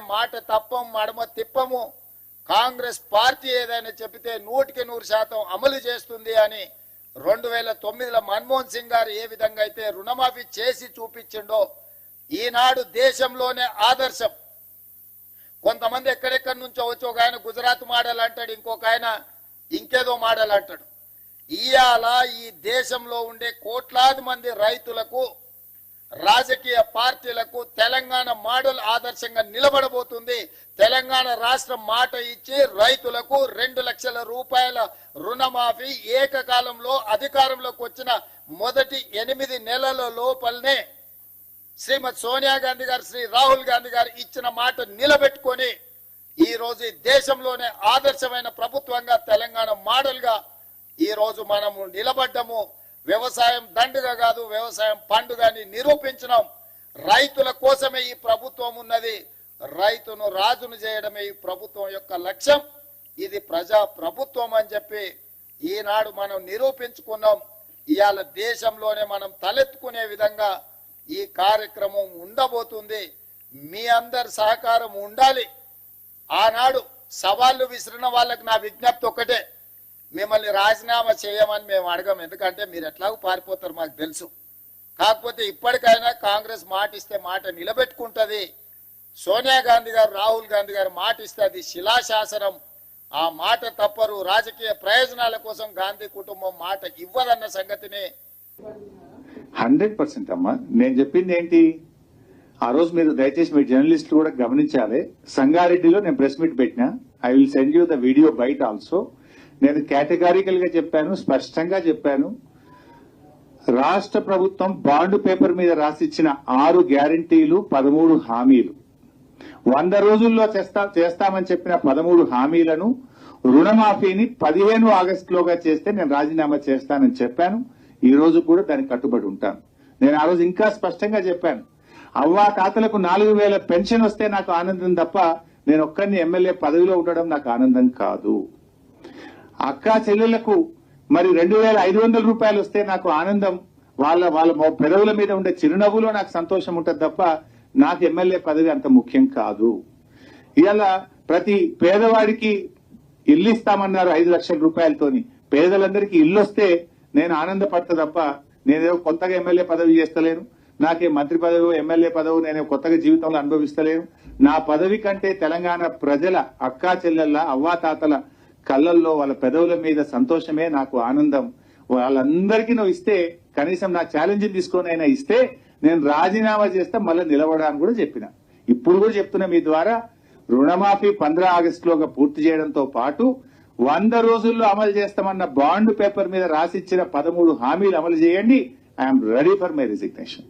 మాట తప్పం మడమ తిప్పము. కాంగ్రెస్ పార్టీ ఏదైనా చెబితే నూటికి నూరు శాతం అమలు చేస్తుంది అని రెండు వేల తొమ్మిదిలో మన్మోహన్ సింగ్ గారు ఏ విధంగా అయితే రుణమాఫీ చేసి చూపించిండో ఈనాడు దేశంలోనే ఆదర్శం. కొంతమంది ఎక్కడెక్కడి నుంచో వచ్చి ఒక ఆయన గుజరాత్ మాడల్ అంటాడు ఇంకొక ఆయన ఇంకేదో మాడల్ అంటాడు. ఇవాళ ఈ దేశంలో ఉండే కోట్లాది మంది రైతులకు రాజకీయ పార్టీలకు తెలంగాణ మోడల్ ఆదర్శంగా నిలబడబోతుంది. తెలంగాణ రాష్ట్రం మాట ఇచ్చి రైతులకు రెండు లక్షల రూపాయల రుణమాఫీ ఏకకాలంలో అధికారంలోకి వచ్చిన మొదటి ఎనిమిది నెలల లోపలనే శ్రీమతి సోనియా గాంధీ గారు శ్రీ రాహుల్ గాంధీ గారు ఇచ్చిన మాట నిలబెట్టుకొని ఈ రోజు దేశంలోనే ఆదర్శమైన ప్రభుత్వంగా తెలంగాణ మోడల్గా ఈ రోజు మనము నిలబడ్డము. వ్యవసాయం దండుగ కాదు వ్యవసాయం పండుగ అని నిరూపించినాం. రైతుల కోసమే ఈ ప్రభుత్వం ఉన్నది. రైతును రాజును చేయడమే ఈ ప్రభుత్వం యొక్క లక్ష్యం. ఇది ప్రజా ప్రభుత్వం అని చెప్పి ఈనాడు మనం నిరూపించుకున్నాం. ఇవాళ దేశంలోనే మనం తలెత్తుకునే విధంగా ఈ కార్యక్రమం ఉండబోతుంది. మీ అందరి సహకారం ఉండాలి. ఆనాడు సవాళ్ళు విసిరిన వాళ్ళకి నా విజ్ఞప్తి ఒకటే మిమ్మల్ని రాజీనామా చేయమని మేము అడగం. ఎందుకంటే మీరు ఎట్లాగో పారిపోతారు మాకు తెలుసు. కాకపోతే ఇప్పటికైనా కాంగ్రెస్ మాట ఇస్తే మాట నిలబెట్టుకుంటుంది. సోనియా గాంధీ గారు రాహుల్ గాంధీ గారు మాట ఇస్తే అది శిలాశాసనం. ఆ మాట తప్పరు. రాజకీయ ప్రయోజనాల కోసం గాంధీ కుటుంబం మాట ఇవ్వదన్న సంగతిని. హండ్రెడ్ పర్సెంట్ అమ్మా. నేను చెప్పింది ఏంటి? ఆ రోజు మీరు దయచేసి మీ జర్నలిస్టులు కూడా గమనించాలి. సంగారెడ్డిలో నేను ప్రెస్ మీట్ పెట్టినా. I will send you the video బయట ఆల్సో. నేను కేటగారికల్గా చెప్పాను స్పష్టంగా చెప్పాను. రాష్ట్ర ప్రభుత్వం బాండ్ పేపర్ మీద రాసిచ్చిన ఆరు గ్యారంటీలు పదమూడు హామీలు. వంద రోజుల్లో చేస్తా చేస్తామని చెప్పిన పదమూడు హామీలను రుణమాఫీని పదిహేను ఆగస్టులోగా చేస్తే నేను రాజీనామా చేస్తానని చెప్పాను. ఈ రోజు కూడా దానికి కట్టుబడి ఉంటాను. నేను ఆ రోజు ఇంకా స్పష్టంగా చెప్పాను. అవ్వా తాతలకు నాలుగు వేల పెన్షన్ వస్తే నాకు ఆనందం తప్ప నేను ఒక్కరిని ఎమ్మెల్యే పదవిలో ఉండడం నాకు ఆనందం కాదు. అక్కా చెల్లెళ్ళకు మరి రెండు వేల ఐదు వందల రూపాయలు వస్తే నాకు ఆనందం. వాళ్ళ వాళ్ళ పెదవుల మీద ఉండే చిరునవ్వులో నాకు సంతోషం ఉంటుంది తప్ప నాకు ఎమ్మెల్యే పదవి అంత ముఖ్యం కాదు. ఇవాళ ప్రతి పేదవాడికి ఇల్లు ఇస్తామన్నారు ఐదు లక్షల రూపాయలతోని. పేదలందరికీ ఇల్లు వస్తే నేను ఆనందపడతా తప్ప నేనేదో కొత్తగా ఎమ్మెల్యే పదవి చేస్తలేను. నాకే మంత్రి పదవి ఎమ్మెల్యే పదవి నేను కొత్తగా జీవితంలో అనుభవిస్తలేను. నా పదవి కంటే తెలంగాణ ప్రజల అక్కా చెల్లెళ్ళ అవ్వాతాతల కళ్ళల్లో వాళ్ళ పెదవుల మీద సంతోషమే నాకు ఆనందం. వాళ్ళందరికీ నువ్వు ఇస్తే కనీసం నా ఛాలెంజ్ తీసుకొని అయినా ఇస్తే నేను రాజీనామా చేస్తే మళ్ళీ నిలబడాలని కూడా చెప్పిన. ఇప్పుడు కూడా చెప్తున్నా మీ ద్వారా రుణమాఫీ పంద్రా ఆగస్టులోగా పూర్తి చేయడంతో పాటు వంద రోజుల్లో అమలు చేస్తామన్న బాండ్ పేపర్ మీద రాసిచ్చిన పదమూడు హామీలు అమలు చేయండి. I'm ready for my resignation